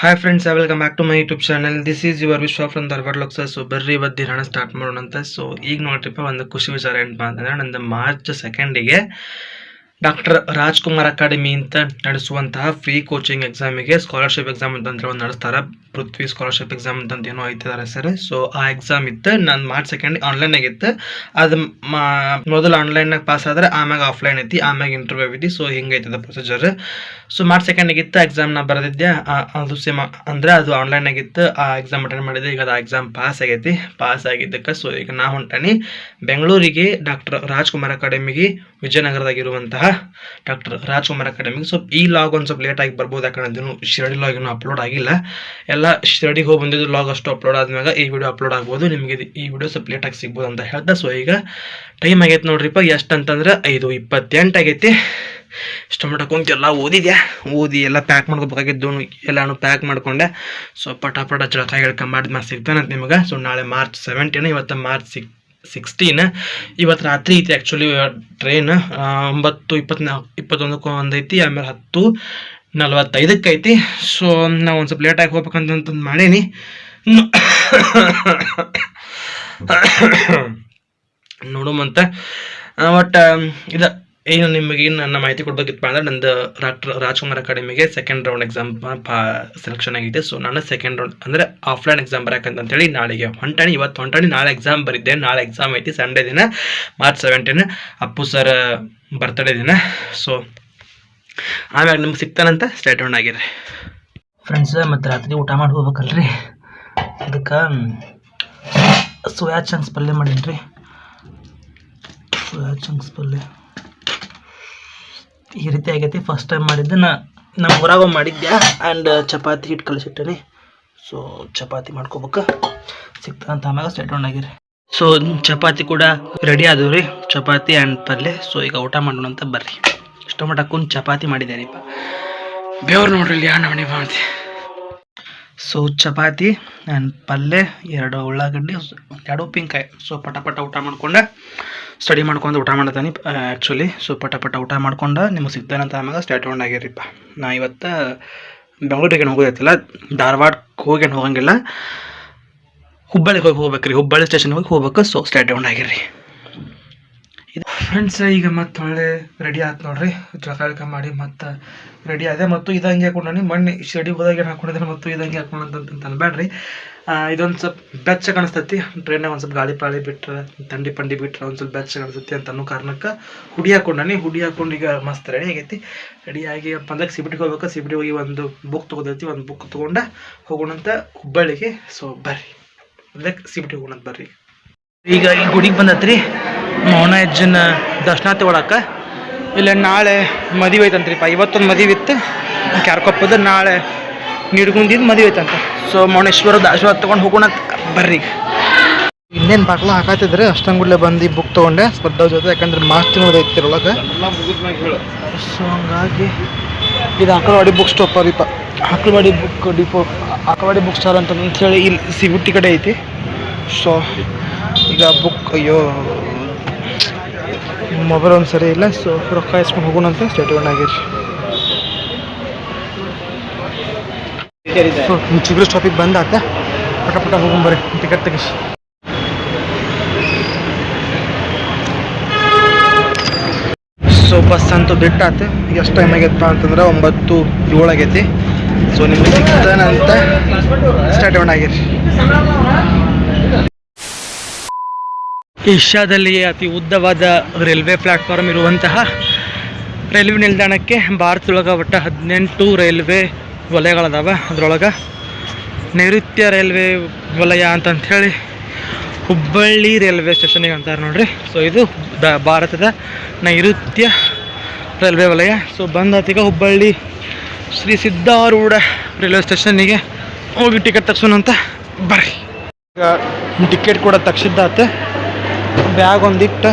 Hi friends welcome back to my YouTube channel this is your Vishwa from Dharwad ಲೋಕ್ಸ so ಬರ್ರಿ ಬದ್ದಿ ದಿನ start ಮಾಡೋಣ ಅಂತ so ಈಗ ನೋಡ್ರಿಪ್ಪ ಒಂದು ಖುಷಿ ವಿಚಾರ ಏನಪ್ಪ ಅಂತಂದ್ರೆ, ನಂದು ಮಾರ್ಚ್ ಸೆಕೆಂಡಿಗೆ ಡಾಕ್ಟರ್ ರಾಜ್ಕುಮಾರ್ ಅಕಾಡೆಮಿ ಅಂತ ನಡೆಸುವಂತಹ ಫ್ರೀ ಕೋಚಿಂಗ್ ಎಕ್ಸಾಮಿಗೆ ಸ್ಕಾಲರ್ಶಿಪ್ ಎಕ್ಸಾಮ್ ಅಂತ ಒಂದು ನಡೆಸ್ತಾರೆ. ಪೃಥ್ವಿ ಸ್ಕಾಲರ್ಶಿಪ್ ಎಕ್ಸಾಮ್ ಅಂತ ಏನೋ ಐತಿದ್ದಾರೆ ಸರ್. ಸೊ ಆ ಎಕ್ಸಾಮ್ ಇತ್ತು. ನಾನು ಮಾರ್ಚ್ ಸೆಕೆಂಡ್ ಆನ್ಲೈನ್ ಇತ್ತು. ಅದು ಮೊದಲು ಆನ್ಲೈನ್ನಾಗ ಪಾಸ್ ಆದ್ರೆ ಆಮ್ಯಾಗ ಆಫ್ಲೈನ್ ಐತಿ. ಆಮ್ಯಾಗ ಇಂಟರ್ವ್ಯೂ ಐತಿ. ಸೊ ಹಿಂಗೈತದ ಪ್ರೊಸೀಜರ್ ಸೊ ಮಾರ್ಚ್ ಸೆಕೆಂಡಿಗೆ ಇತ್ತು. ಎಕ್ಸಾಮ್ ನಾ ಬರೆದಿದ್ದೆ. ಆ- ಅದು ಸೇಮ್ ಅಂದ್ರೆ ಅದು ಆನ್ಲೈನ್ ಇತ್ತು. ಆ ಎಕ್ಸಾಮ್ ಅಟೆಂಡ್ ಮಾಡಿದೆ. ಈಗ ಅದು ಎಕ್ಸಾಮ್ ಪಾಸ್ ಆಗೈತಿ. ಪಾಸ್ ಆಗಿದ್ದಕ್ಕೆ ಸೊ ಈಗ ನಾ ಹೊಂಟಾನಿ. ಬೆಂಗಳೂರಿಗೆ ಡಾಕ್ಟರ್ ರಾಜ್ಕುಮಾರ್ ಅಕಾಡೆಮಿಗೆ ವಿಜಯನಗರದಾಗಿರುವಂತಹ ಡಾಕ್ಟರ್ ರಾಜ್ಕುಮಾರ್ ಅಕಾಡೆಮಿಗೆ ಸೊ ಈ ಲಾಗ್ ಒಂದು ಸ್ವಲ್ಪ ಲೇಟ್ ಆಗಿ ಬರ್ಬೋದು, ಯಾಕಂದ್ರೆ ಶಿರಡಿ ಲಾಗ್ ಇನ್ನೂ ಅಪ್ಲೋಡ್ ಆಗಿಲ್ಲ. ಎಲ್ಲ ಶಿರಡಿಗೆ ಹೋಗಿ ಬಂದಿದ್ದು ಲಾಗ್ ಅಷ್ಟು ಅಪ್ಲೋಡ್ ಆದ್ಮೇಲೆ ಈ ವಿಡಿಯೋ ಅಪ್ಲೋಡ್ ಆಗ್ಬೋದು. ನಿಮಗೆ ಈ ವಿಡಿಯೋ ಸ್ವಲ್ಪ ಲೇಟಾಗಿ ಸಿಗ್ಬೋದು ಅಂತ ಹೇಳ್ದೆ ಸೊ ಈಗ ಟೈಮ್ ಆಗೈತೆ ನೋಡ್ರಿಪ್ಪ ಎಷ್ಟು ಅಂತಂದ್ರೆ ಐದು ಇಪ್ಪತ್ತೆಂಟು ಆಗೈತಿ. ಇಷ್ಟ ಮಟ್ಟ ಕುಂತು ಎಲ್ಲ ಓದಿದ್ಯಾ? ಓದಿ ಎಲ್ಲ ಪ್ಯಾಕ್ ಮಾಡ್ಕೋಬೇಕಾಗಿದ್ದು ಎಲ್ಲಾನು ಪ್ಯಾಕ್ ಮಾಡ್ಕೊಂಡೆ. ಸೊ ಪಟ ಪಟ ಜಳಕ ಹೇಳ್ಕೊಂಬಾರ್ದು ಸಿಗ್ತಾನಂತ ನಿಮಗೆ. ಸೊ ನಾಳೆ ಮಾರ್ಚ್ ಸೆವೆಂಟೀನು ಇವತ್ತು ಮಾರ್ಚ್ ಸಿಕ್ ಸಿಕ್ಸ್ಟೀನ್ ಇವತ್ತು ರಾತ್ರಿ ಐತಿ ಆ್ಯಕ್ಚುಲಿ ಟ್ರೈನ್ ಒಂಬತ್ತು ಇಪ್ಪತ್ನಾಲ್ಕು ಇಪ್ಪತ್ತೊಂದಕ್ಕೆ ಒಂದೈತಿ, ಆಮೇಲೆ ಹತ್ತು ನಲ್ವತ್ತೈದಕ್ಕೆ ಐತಿ. ಸೊ ನಾವು ಒಂದು ಸ್ವಲ್ಪ ಲೇಟಾಗಿ ಹೋಗ್ಬೇಕಂತಂತಂದು ಮಾಡೀನಿ. ನೋಡುಮಂತ. ಬಟ್ ಇದು ಏನು ನಿಮಗೆ ನನ್ನ ಮಾಹಿತಿ ಕೊಡಬೇಕಿತ್ತು ಅಂದ್ರೆ ನಂದು ಡಾಕ್ಟರ್ ರಾಜ್ಕುಮಾರ್ ಅಕಾಡೆಮಿಗೆ ಸೆಕೆಂಡ್ ರೌಂಡ್ ಎಕ್ಸಾಮ್ ಪಾ ಸೆಲೆಕ್ಷನ್ ಆಗಿದೆ. ಸೊ ನಾನು ಸೆಕೆಂಡ್ ರೌಂಡ್ ಅಂದರೆ ಆಫ್ಲೈನ್ ಎಕ್ಸಾಮ್ ಬರೋಕಂತೇಳಿ ನಾಳೆಗೆ ಹೊಂಟಾಣಿ, ಇವತ್ತು ಹೊಂಟಾಣಿ, ನಾಳೆ ಎಕ್ಸಾಮ್ ಬರಿದ್ದೆ. ನಾಳೆ ಎಕ್ಸಾಮ್ ಐತಿ ಸಂಡೇ ದಿನ March seventeen Appu sir birthday ದಿನ. ಸೊ ಆಮ್ಯಾಗ ನಿಮ್ಗೆ ಸಿಗ್ತಾನಂತ ಸ್ಟೇಟ್ ರೌಂಡ್ ಆಗಿರಿ ಫ್ರೆಂಡ್ಸ್ ಮತ್ತು ರಾತ್ರಿ ಊಟ ಮಾಡಿ ಹೋಗ್ಬೇಕಲ್ರಿ? ಅದಕ್ಕೆ ಸೋಯಾ ಚಂಕ್ಸ್ ಪಲ್ಯ ಮಾಡೀನಿ ರೀ ಸೋಯಾ ಚಂಕ್ಸ್ ಪಲ್ಯ. ಈ ರೀತಿ ಆಗೈತಿ. ಫಸ್ಟ್ ಟೈಮ್ ಮಾಡಿದ್ದೆ. ನಾ ನಮ್ಮ ಊರಾಗ ಮಾಡಿದ್ದೆ ಆ್ಯಂಡ್ ಚಪಾತಿ ಹಿಟ್ಟು ಕಳಿಸಿಟ್ಟೇನಿ. ಸೊ ಚಪಾತಿ ಮಾಡ್ಕೋಬೇಕು. ಅಂತ ಆಮ್ಯಾಗ ಸ್ಟೇಟ್ ಆಗಿರಿ. ಸೊ ಚಪಾತಿ ಕೂಡ ರೆಡಿ ಆದವು ರೀ. ಚಪಾತಿ ಆ್ಯಂಡ್ ಪಲ್ಯ ಸೊ ಈಗ ಊಟ ಮಾಡೋಣ ಅಂತ ಬರ್ರಿ. ಇಷ್ಟ ಮಟ್ಟ ಕುಂದು ಚಪಾತಿ ಮಾಡಿದ್ದೇನೆ ಬೇವ್ರು ನೋಡ್ರಿ ಯಾವ ಮಾಡ್ತೀನಿ ಮಾತಿ ಸೊ ಚಪಾತಿ ಆ್ಯಂಡ್ ಪಲ್ಯ ಎರಡು ಉಳ್ಳಾಗಡ್ಡಿ, ಎರಡು ಉಪ್ಪಿನಕಾಯಿ. ಸೊ ಪಟ ಪಟ ಊಟ ಮಾಡ್ಕೊಂಡೆ. ಸ್ಟಡಿ ಮಾಡ್ಕೊಂಡು, ಊಟ ಮಾಡ್ತಾನೆ ಆ್ಯಕ್ಚುಲಿ ಸೊ ಪಟ ಪಟ ಊಟ ಮಾಡ್ಕೊಂಡು. ನಿಮಗೆ ಸಿಗ್ತಾನಂತ ಆಮ್ಯಾಗ ಸ್ಟಾರ್ಟ್ ಔಂಡ್ ಆಗಿರಿಪ್ಪ. ನಾ ಇವತ್ತು ಬೆಂಗಳೂರಿಗೆ ಹೋಗೋದೈತಿಲ್ಲ ಧಾರವಾಡಕ್ಕೆ ಹೋಗೇನು ಹೋಗಂಗಿಲ್ಲ. ಹುಬ್ಬಳ್ಳಿಗೆ ಹೋಗಿ ಹೋಗ್ಬೇಕ್ರಿ. ಹುಬ್ಬಳ್ಳಿ ಸ್ಟೇಷನ್ಗೆ ಹೋಗಿ ಹೋಗ್ಬೇಕು. ಸೊ ಸ್ಟಾರ್ಟ್ ಔಂಡ್ ಆಗಿರಿ. ಫ್ರೆಂಡ್ಸ್ ಈಗ ಮತ್ತೆ ಒಳ್ಳೆ ರೆಡಿ ಆಯ್ತು ನೋಡ್ರಿ. ಜಳಕ ಮಾಡಿ ಮತ್ತೆ ರೆಡಿ ಆದೆ. ಮತ್ತು ಇದಂಗೆ ಹಾಕೊಂಡಿ ಮಣ್ಣು ಶೆಡಿ ಹೋದಾಗ ಏನು ಹಾಕೊಂಡಿದ್ರೆ ಮತ್ತು ಇದಂಗೆ ಹಾಕೊಂಡಂತ ಅನ್ಬೇಡ್ರಿ ಇದೊಂದು ಸ್ವಲ್ಪ ಬೆಚ್ಚ ಕಾಣಿಸ್ತೈತಿ. ಟ್ರೈನಾಗ ಒಂದು ಸ್ವಲ್ಪ ಗಾಳಿ ಪಾಳಿ ಬಿಟ್ರೆ ತಂಡಿ ಪಂಡಿ ಬಿಟ್ರೆ ಒಂದು ಸ್ವಲ್ಪ ಬೆಚ್ಚ ಕಾಣಿಸ್ತೈತಿ ಅಂತ ಅನ್ನೋ ಕಾರಣಕ್ಕೆ ಹುಡಿ ಹಾಕೊಂಡಿ ಹುಡಿ ಹಾಕೊಂಡು ಈಗ ಮಸ್ತ್ ರೆಡಿ ಆಗೈತಿ. ರೆಡಿ ಆಗಿ ಬಂದಾಗ ಸಿಬಿಟಿಗೆ ಹೋಗ್ಬೇಕು. ಸಿಬಿಟಿ ಹೋಗಿ ಒಂದು ಬುಕ್ ತೊಗೊತೈತಿ ಒಂದು ಬುಕ್ ತೊಗೊಂಡ ಹೋಗೋಣಂತ ಹುಬ್ಬಳ್ಳಿಗೆ. ಸೊ ಬರ್ರಿ. ಅದಕ್ಕೆ ಸಿಬಿಟಿ ಹೋಗೋಣಂತ ಬರ್ರಿ. ಈಗ ಈ ಗುಡಿಗೆ ಬಂದತ್ರಿ. ಮೌನ ಅಜ್ಜನ ದರ್ಶನ ತಗೊಳಕ್ಕೆ ಇಲ್ಲ ನಾಳೆ ಮದುವೆ ಐತಂತ್ರಿಪ್ಪ ಇವತ್ತೊಂದು ಮದುವೆ ಇತ್ತು. ಕ್ಯಾರ್ಕೊಪ್ಪದ ನಾಳೆ ನೀಡ್ಗುಂದಿದ್ದು ಮದುವೆ ಐತಂತ. ಸೊ ಮೌನೇಶ್ವರ ಆಶೀರ್ವಾದ ತೊಗೊಂಡು ಹೋಗೋಣ ಬರ್ರಿ ಇನ್ನೇನು ಬಾಕ್ಲ ಹಾಕಾತಿದ್ರೆ ಅಷ್ಟಂಗುಡ್ಲೆ ಬಂದು ಬುಕ್ ತೊಗೊಂಡೆ, ಸ್ಪರ್ಧಾ ಜೊತೆ, ಯಾಕಂದ್ರೆ ಮಾರ್ಚ್ ತಿಂಗಳು ಐತಿ ಒಳಗೆ. ಸೊ ಹಂಗಾಗಿ ಇದು Akalawadi book stop ರೀಪ Akalawadi book depot Akalawadi book stall ಅಂತ ಹೇಳಿ ಇಲ್ಲಿ ಸಿಗುಟ್ಟಿ ಕಡೆ ಐತಿ. ಸೊ ಈಗ ಬುಕ್ ಅಯ್ಯೋ ಮೊಬೈಲ್ ಒಂದು ಸರಿ ಇಲ್ಲ ಸೊ ರೊಕ್ಕ ಇಸ್ಕೊಂಡು ಹೋಗೋಣ ಅಂತ ಸ್ಟೇಟ್ ಆಗಿರಿ ಸೊ ಚಿಗುರು ಸ್ಟಾಪಿಗೆ ಬಂದಾತ ಪಟ ಪಟ ಹೋಗೊಂಬರ್ರಿ ಟಿಕೆಟ್ ತೆಗಿಸಿ. ಸೊ ಬಸ್ ಅಂತೂ ಆತ. ಎಷ್ಟು ಟೈಮ್ ಆಗೈತಪ್ಪ ಅಂತಂದ್ರೆ ಒಂಬತ್ತು ಏಳು ಆಗೈತಿ. ಸೊ ನಿಮ್ಗೆ ಸಿಗ್ತಾನಂತ ಸ್ಟಾರ್ಟ್ ಆಗಿರಿ ಏಷ್ಯಾದಲ್ಲಿ ಅತಿ ಉದ್ದವಾದ ರೈಲ್ವೆ ಪ್ಲಾಟ್ಫಾರ್ಮ್ ಇರುವಂತಹ ರೈಲ್ವೆ ನಿಲ್ದಾಣಕ್ಕೆ ಭಾರತದೊಳಗೆ ಒಟ್ಟ ಹದಿನೆಂಟು ರೈಲ್ವೆ ವಲಯಗಳದಾವ. ಅದರೊಳಗೆ ನೈಋತ್ಯ ರೈಲ್ವೆ ವಲಯ ಅಂತಂಥೇಳಿ ಹುಬ್ಬಳ್ಳಿ ರೈಲ್ವೆ ಸ್ಟೇಷನಿಗೆ ಅಂತಾರೆ ನೋಡ್ರಿ. ಸೊ ಇದು ದ ಭಾರತದ ನೈಋತ್ಯ ರೈಲ್ವೆ ವಲಯ. ಸೊ ಬಂದಾತೀಗ ಹುಬ್ಬಳ್ಳಿ ಶ್ರೀ ಸಿದ್ಧಾರೂಢ ರೈಲ್ವೆ ಸ್ಟೇಷನ್ನಿಗೆ ಹೋಗಿ ಟಿಕೆಟ್ ತಗ್ಸೋಣ ಅಂತ ಬರ್ರಿ. ಈಗ ಟಿಕೆಟ್ ಕೂಡ ತಗ್ಸಿದ್ದಾತ ಬ್ಯಾಗ್ ಒಂದಿಟ್ಟು.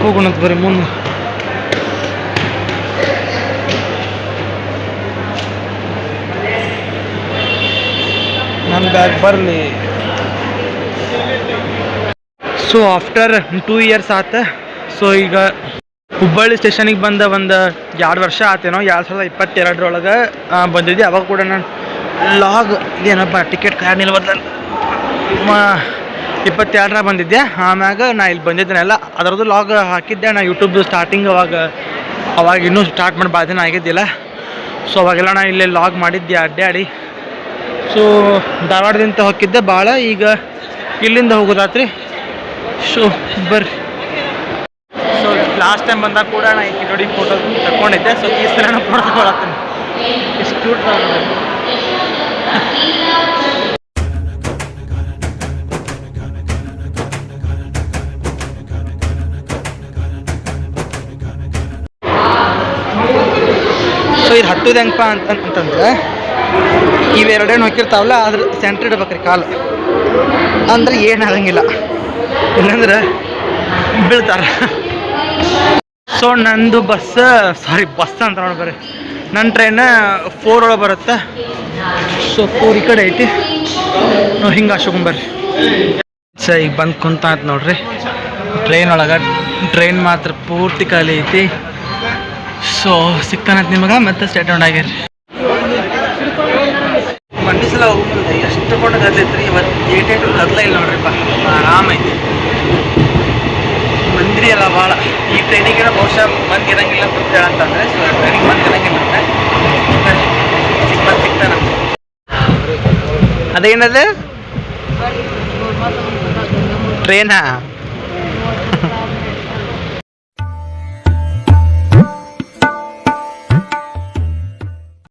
ಹೋಗೋಣ ಬರೀ ಬರ್ರಿ ಮುಂದೆ. ನನ್ನ ಬ್ಯಾಗ್ ಬರಲಿ. ಸೊ ಆಫ್ಟರ್ ಟೂ ಇಯರ್ಸ್ ಆತ. ಸೊ ಈಗ ಹುಬ್ಬಳ್ಳಿ ಸ್ಟೇಷನಿಗೆ ಬಂದ ಒಂದು ಎರಡು ವರ್ಷ ಆತೇನೋ, ಎರಡು ಸಾವಿರದ ಇಪ್ಪತ್ತೆರಡರೊಳಗೆ ಬಂದಿದ್ದೆ. ಅವಾಗ ಕೂಡ ನಾನು ಲಾಗ್ ಇದೇನಪ್ಪ ಟಿಕೆಟ್ ಕಾರ್ ನಿಲ್ಬದ್ಲ ಇಪ್ಪತ್ತೆರಡರ ಬಂದಿದ್ದೆ. ಆಮ್ಯಾಗ ನಾ ಇಲ್ಲಿ ಬಂದಿದ್ದೇನೆಲ್ಲ ಅದರದ್ದು ಲಾಗ್ ಹಾಕಿದ್ದೆ. ನಾ ಯೂಟ್ಯೂಬ್ದು ಸ್ಟಾರ್ಟಿಂಗ್ ಅವಾಗ ಅವಾಗ ಇನ್ನೂ ಸ್ಟಾರ್ಟ್ ಮಾಡಿ ಭಾಳ ಆಗಿದ್ದಿಲ್ಲ. ಸೊ ಅವಾಗೆಲ್ಲ ನಾ ಇಲ್ಲೇ ಲಾಗ್ ಮಾಡಿದ್ದೆ ಅಡ್ಡಾಡಿ ಸೊ ಧಾರವಾಡದಿಂದ ಹೋಗಿದ್ದೆ ಭಾಳ ಈಗ ಇಲ್ಲಿಂದ ಹೋಗೋದಾತ್ರಿ ಸೊ ಬರ್ರಿ. ಸೊ ಲಾಸ್ಟ್ ಟೈಮ್ ಬಂದಾಗ ಕೂಡ ನಾ ಈ ನೋಡಿ ಫೋಟೋ ತಗೊಂಡಿದ್ದೆ ಸೊ ಈ ಸಲ ನಾನು ಫೋಟೋ ತಗೊಳತ್ತೀನಿ ಎಷ್ಟು ಕ್ಯೂಟ್ ಇದು ಹಟ್ಟುದ ಹೆಂಗಪ್ಪ ಅಂತ ಅಂತಂದ್ರೆ ಇವೆರಡೇನು ನೋಕಿರ್ತಾವಲ್ಲ ಅದ್ರ ಸೆಂಟ್ರ್ ಇಡ್ಬೇಕ್ರಿ ಕಾಲು. ಅಂದ್ರೆ ಏನು ಆಗಂಗಿಲ್ಲ ಇಲ್ಲಂದ್ರೆ ಬೀಳ್ತಾರ. ಸೊ ನಂದು ಬಸ್ ಸಾರಿ ಬಸ್ ಅಂತ ನೋಡಿ ಬರ್ರಿ. ನನ್ನ ಟ್ರೈನ್ ಫೋರ್ ಒಳಗೆ ಬರುತ್ತೆ. ಸೊ ಫೋರ್ ಈ ಕಡೆ ಐತಿ. ನಾವು ಹಿಂಗೆ ಹಾಸ್ಕೊಂಬರ್ರಿ ಸ ಈಗ ಬಂದು ಕುಂತ ಅಂತ ನೋಡ್ರಿ. ಟ್ರೈನ್ ಒಳಗೆ ಟ್ರೈನ್ ಮಾತ್ರ ಪೂರ್ತಿ ಖಾಲಿ ಐತಿ. ಸೊ ಸಿಗ್ತಾನಂತ ನಿಮಗೆ ಮತ್ತೆ ಸ್ಟೇಟ್ ಔಟ್ ಆಗ್ಯಾರ ಮಂಡಿ ಸಲ ಹೋಗ್ಬೋದು ಎಷ್ಟು ಕೊಂಡು ಕದ್ಲೈತ್ರಿ? ಇವತ್ತು ಏಟ್ ಏಟ್ ಕದ್ಲ ಇಲ್ಲ ನೋಡ್ರಿಪ್ಪ. ಆರಾಮ ಐತಿ. ಮಂದ್ರಿ ಅಲ್ಲ ಭಾಳ ಈ ಟ್ರೈನಿಗೆ ಬಹುಶಃ ಮಂದಿ ಇರಂಗಿಲ್ಲ ಅಂತ ಹೇಳಂತಂದ್ರೆ ಸೊ ಟ್ರೈನಿಗೆ ಮಂದಿ ಇರಂಗಿಲ್ಲ ಅಂತ ಸಿಗ್ತಾನ. ಅದೇನದು ಟ್ರೈನಾ